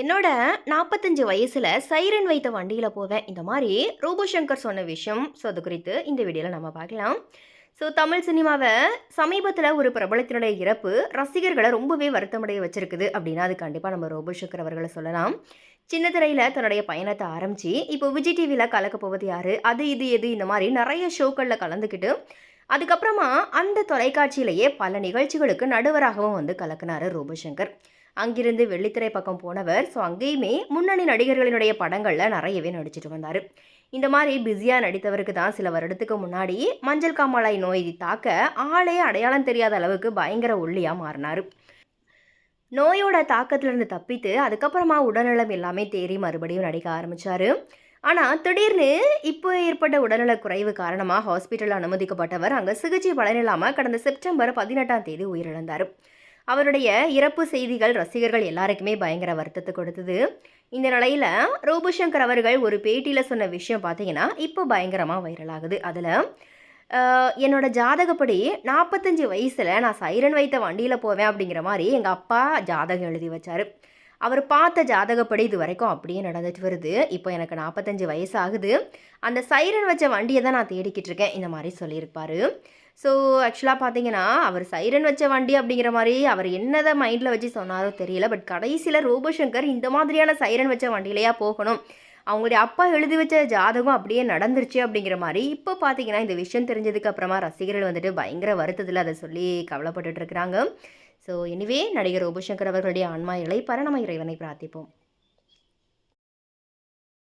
என்னோட நாற்பத்தஞ்சு வயசில் சைரன் வைத்த வண்டியில் போவேன். இந்த மாதிரி ரோபோ சங்கர் சொன்ன விஷயம். ஸோ அது குறித்து இந்த வீடியோவில் நம்ம பார்க்கலாம். ஸோ தமிழ் சினிமாவை சமீபத்தில் ஒரு பிரபலத்தினுடைய இறப்பு ரசிகர்களை ரொம்பவே வருத்தமடைய வச்சிருக்குது அப்படின்னா அது கண்டிப்பாக நம்ம ரோபோசங்கர் அவர்களை சொல்லலாம். சின்ன திரையில் தன்னுடைய பயணத்தை ஆரம்பித்து இப்போ விஜய் டிவியில் கலக்க போவது யார்? அது இது எது? இந்த மாதிரி நிறைய ஷோக்களில் கலந்துக்கிட்டு அதுக்கப்புறமா அந்த தொலைக்காட்சியிலேயே பல நிகழ்ச்சிகளுக்கு நடுவராகவும் வந்து கலக்குனாரு ரோபோசங்கர். அங்கிருந்து வெள்ளித்திரை பக்கம் போனவர். ஸோ அங்கேயுமே முன்னணி நடிகர்களினுடைய படங்களில் நிறையவே நடிச்சிட்டு வந்தார். இந்த மாதிரி பிஸியாக நடித்தவருக்கு தான் சில வருடத்துக்கு முன்னாடி மஞ்சள் காமாலை நோய் தாக்க ஆளே அடையாளம் தெரியாத அளவுக்கு பயங்கர ஒல்லியாக மாறினார். நோயோட தாக்கத்திலிருந்து தப்பித்து அதுக்கப்புறமா உடல்நலம் எல்லாமே தேறி மறுபடியும் நடிக்க ஆரம்பித்தார் ஆனால் திடீர்னு இப்போ ஏற்பட்ட உடல்நலக் குறைவு காரணமாக ஹாஸ்பிட்டலில் அனுமதிக்கப்பட்டவர் அங்கே சிகிச்சை பலனில்லாமல் கடந்த செப்டம்பர் பதினெட்டாம் தேதி உயிரிழந்தார். அவருடைய இறப்பு செய்திகள் ரசிகர்கள் எல்லாருக்குமே பயங்கர வருத்தத்தை கொடுத்தது. இந்த நிலையில் ரோபுசங்கர் அவர்கள் ஒரு பேட்டியில் சொன்ன விஷயம் பார்த்தீங்கன்னா இப்போ பயங்கரமாக வைரல் ஆகுது. அதில் என்னோட ஜாதகப்படி நாற்பத்தஞ்சு வயசில் நான் சைரன் வைத்த வண்டியில் போவேன் அப்படிங்கிற மாதிரி எங்கள் அப்பா ஜாதகம் எழுதி வச்சார். அவர் பார்த்த ஜாதகப்படி இது வரைக்கும் அப்படியே நடந்துட்டு வருது. இப்போ எனக்கு நாற்பத்தஞ்சு வயசு ஆகுது. அந்த சைரன் வச்ச வண்டியை தான் நான் தேடிக்கிட்டு இருக்கேன். இந்த மாதிரி சொல்லியிருப்பாரு. ஸோ ஆக்சுவலாக பார்த்தீங்கன்னா அவர் சைரன் வச்ச வண்டி அப்படிங்கிற மாதிரி அவர் என்னதை மைண்டில் வச்சு சொன்னாரோ தெரியல. பட் கடைசியில் ரோபோசங்கர் இந்த மாதிரியான சைரன் வச்ச வண்டியிலையா போகணும். அவங்களுடைய அப்பா எழுதி வச்ச ஜாதகம் அப்படியே நடந்துருச்சு அப்படிங்கிற மாதிரி இப்போ பார்த்தீங்கன்னா இந்த விஷயம் தெரிஞ்சதுக்கு அப்புறமா ரசிகர்கள் வந்துட்டு பயங்கர வருத்தத்தில் அதை சொல்லி கவலைப்பட்டுட்டு இருக்கிறாங்க. ஸோ எனிவே நடிகர் ரோபோசங்கர் அவர்களுடைய ஆன்மா இழைப்பார நம்ம இறைவனை பிரார்த்திப்போம்.